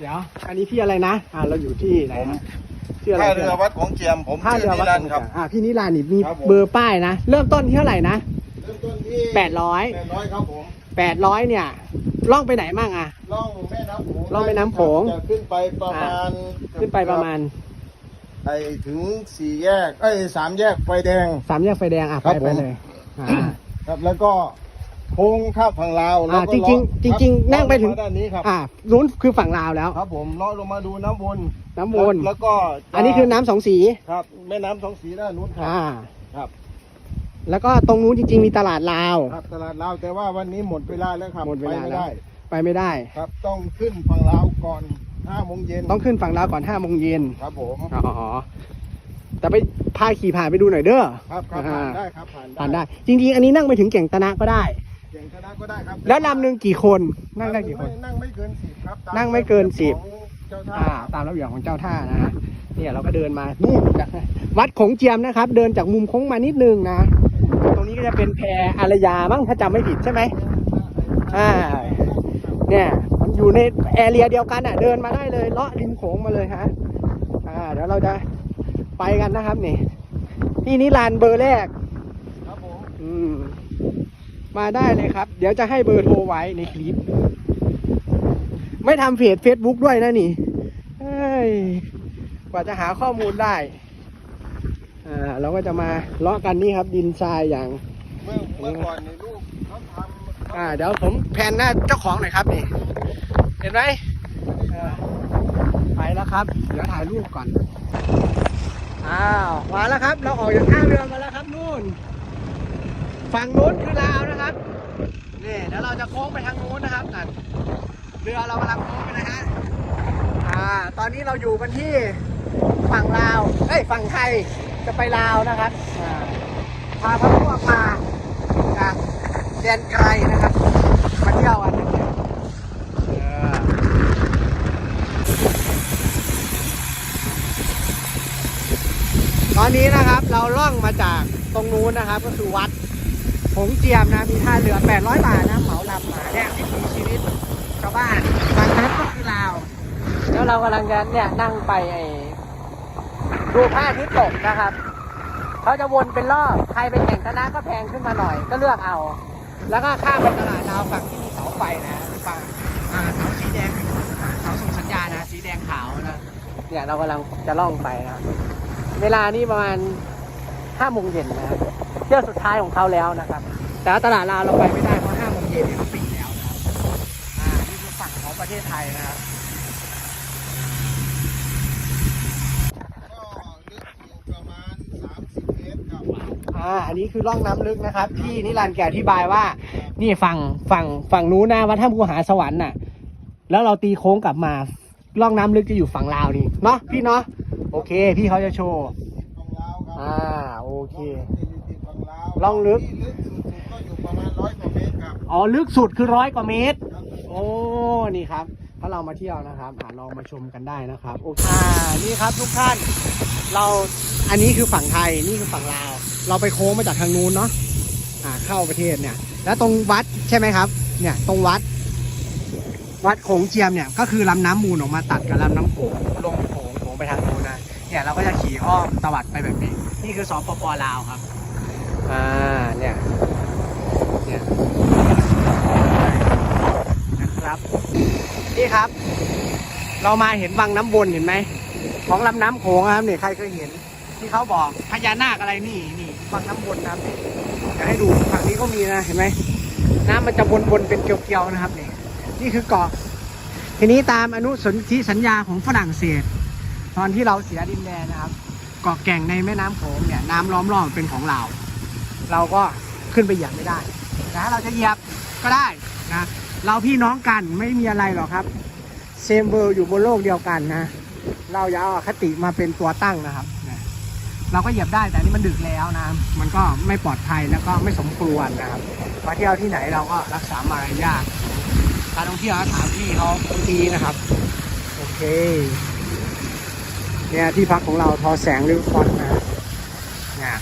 เดี๋ยว อันนี้พี่อะไรนะ อ่าเราอยู่ที่ไหนนะชื่ออะไรท่าเรือวัดของเจียมผมท่าชื่เรืออวันิดรันดร์ครับ อ่าพี่นิรันดร์นี่มีครับผม เบอร์ป้ายนะ เริ่มต้นที่เท่าไหร่นะเริ่มต้นที่แปดร้อยแปดร้อยครับผมแปดร้อยเนี่ยล่องไปไหนมั่งอะ ล่องแม่น้ำโขงล่องแม่น้ำโขง จะขึ้นไปประมาณขึ้นไปประมาณไอ้ถึงสี่แยกเอ้ยสามแยกไฟแดง สามแยกไฟแดงอะครัไปบไปผมเลยอ่า ครับแล้วก็ โค้งข้ามฝั่งลาวแล้วก็จริงๆเลาะจริงๆคบนั่งไปถึง เลาะลมาด้านนี้ครับอ่านู้นคือฝั่งลาวแล้ว ครับผมเลาะลงมาดูน้ำวนน้ำวน แล้วก็จะอันนี้คือน้ำสองสี ครับแม่น้ำสองสีด้านนู้นครับอ่า ครับแล้วก็ตรงนู้นจริง ๆ มีตลาดลาว ครับตลาดลาวแต่ว่าวันนี้หมดเวลาแล้วครับหมดเวลาไปไม่แล้วได้ไปไม่ได้ ครับต้องขึ้นฝั่งลาวก่อนห้าโมงเย็นต้องขึ้นฝั่งลาวก่อนห้าโมงเย็นครับผมอ๋อแต่ไปพาขี่ผ่านไปดูหน่อยเด้อ ครับครับอ่าผ่านได้ครับผ่านผ่านได้ จริง ๆ อันนี้นั่งไปถึงเก่งตนะก็ได้ เก่งชนะก็ได้ครับแล้วลำหนึ่งกี่คนนั่งได้กี่คนม่นั่งไม่เกินสิบครับตานั่งไม่เกินสิบของเจ้าท่าอ่า ตามระเบียบของเจ้าท่านะฮะเนี่ยเราก็เดินมานู่นจากวัดโของเจียมนะครับ เดินจากมุมโค้งมานิดนึงนะ ตรงนี้ก็จะเป็นแพอารยามั้งถ้าจำไม่ผิดใช่ไหมอ่า เนี่ย มันอยู่ในแอเรียเดียวกันอะ เดินมาได้เลยเลาะริมโขงมาเลยฮะ อ่า เดี๋ยวเราจะไปกันนะครับนี่ที่นิรันดร์เบอร์แรก ครับผม อืม มาได้เลยครับ เดี๋ยวจะให้เบอร์โทรไว้ในคลิป ไม่ทำเพจ Facebook ด้วยนะนี่เอ้ยกว่าจะหาข้อมูลได้ อ่า เราก็จะมาเลาะกันนี่ครับ ดินทรายอย่าง เมื่อเมื่อก่อนในลูกเขาทำอ่า เดี๋ยวผมแพนหน้าเจ้าของหน่อยครับนี่ เห็นไหมเออไปแล้วครับ เดี๋ยวถ่ายรูปก่อน อ้าว มาแล้วครับ เราออกจากท่าเรือมาแล้วครับนู่น ฝั่งนู้นคือลาวนะครับนี่เดี๋ยวเราจะโค้งไปทางนู้นนะครับนั่นเรือเรากำลังโค้งไปนะฮะอ่าตอนนี้เราอยู่กันที่ฝั่งลาวเอ้ยฝั่งไทยจะไปลาวนะครับพาพระพวกมาจากแดนไกลนะครับมาเที่ยวกันเออตอนนี้นะครับเราล่องมาจากตรงนู้นนะครับ ก็คือวัด หงเจียมนะมีท่าเรือ 800 บาทนะเหมาลำมาเนี่ยวิถีชีวิตชาวบ้านฝั่งนั้นก็คือลาว แล้วเรากำลังจะเนี่ยนั่งไปไอ้ดูพระอาทิตย์ตกนะครับเขาจะวนเป็นรอบใครเป็นแข่งชนะก็แพงขึ้นมาหน่อยก็เลือกเอา แล้วก็ข้ามไปตลาดดาวฝั่งที่มีเสาไฟนะฝั่งเสาสีแดงเสาส่งสัญญาณนะสีแดงขาวนะเนี่ยเรากำลังจะล่องไปนะเวลานี่ประมาณห้าโมงเย็นนะเที่ยวสุดท้ายของเขาแล้วนะครับ แต่ตลาดลาวเราไปไม่ได้เพราะห้าโมงเย็นเขาปิดแล้วนะครับอ่านี่คือฝั่งของประเทศไทยนะครับอ่าอันนี้คือร่องน้ำลึกนะครับ ที่นิรันดร์แกอธิบายว่า นี่ฝั่งฝั่งฝั่งนู้นนะวัดถ้ำภูหาสวรรค์น่ะ แล้วเราตีโค้งกลับมาร่องน้ำลึกจะอยู่ฝั่งลาวนี่เนาะพี่เนาะโอเค พี่เขาจะโชว์ฝั่งลาวครับอ่าโอเคติดฝั่ง ลาวล่องลึกที่ลึกสุดๆก็อยู่ประมาณร้อยกว่าเมตรครับ อ๋อ ลึกสุดคือร้อยกว่าเมตรครับโอ้ นี่ครับ ถ้าเรามาเที่ยวนะครับอ่าลองมาชมกันได้นะครับ โอเคอ่านี่ครับทุกท่าน เรา อันนี้คือฝั่งไทย นี่คือฝั่งลาว เราไปโค้งมาจากทางนู้นเนาะ อ่า เข้าประเทศเนี่ย แล้วตรงวัดใช่ไหมครับ เนี่ย ตรงวัด วัดโขงเจียมเนี่ย ก็คือลำน้ำมูลออกมาตัดกับลำน้ำโขงลงโขงโขงไปทางนู้นนะ เนี่ย เราก็จะขี่อ้อมตวัดไปแบบนี้ นี่คือสปปลาวครับ อ่าเนี่ยเนี่ยนะครับนี่ครับ เรามาเห็นวังน้ำวนเห็นไหมของลำน้ำโขงครับเนี่ยใครเคยเห็น ที่เขาบอกพญานาคอะไรนี่นี่วังน้ำวนนะครับนี่จะให้ดูฝั่งนี้ก็มีนะเห็นไหมน้ำมันจะวนๆเป็นเกลียวๆนะครับเนี่ยนี่คือเกาะทีนี้ตามอนุสนธิสัญญาของฝรั่งเศส ตอนที่เราเสียดินแดนนะครับเกาะแก่งในแม่น้ำโขงเนี่ยน้ำล้อมรอบเป็นของเรา เราก็ขึ้นไปเหยียบไม่ได้แต่ถ้าเราจะเหยียบก็ได้นะเราพี่น้องกันไม่มีอะไรหรอกครับ เซมเบอร์อยู่บนโลกเดียวกันนะ เราอย่าเอาอคติมาเป็นตัวตั้งนะครับนะเราก็เหยียบได้แต่นี่มันดึกแล้วนะ มันก็ไม่ปลอดภัยแล้วก็ไม่สมควรนะครับมาเที่ยวที่ไหนเราก็รักษามารยาทการท่องเที่ยวถามพี่เขาดีนะครับ โอเค เนี่ยที่พักของเราทอแสงริ้วฟอนนะเนี่ย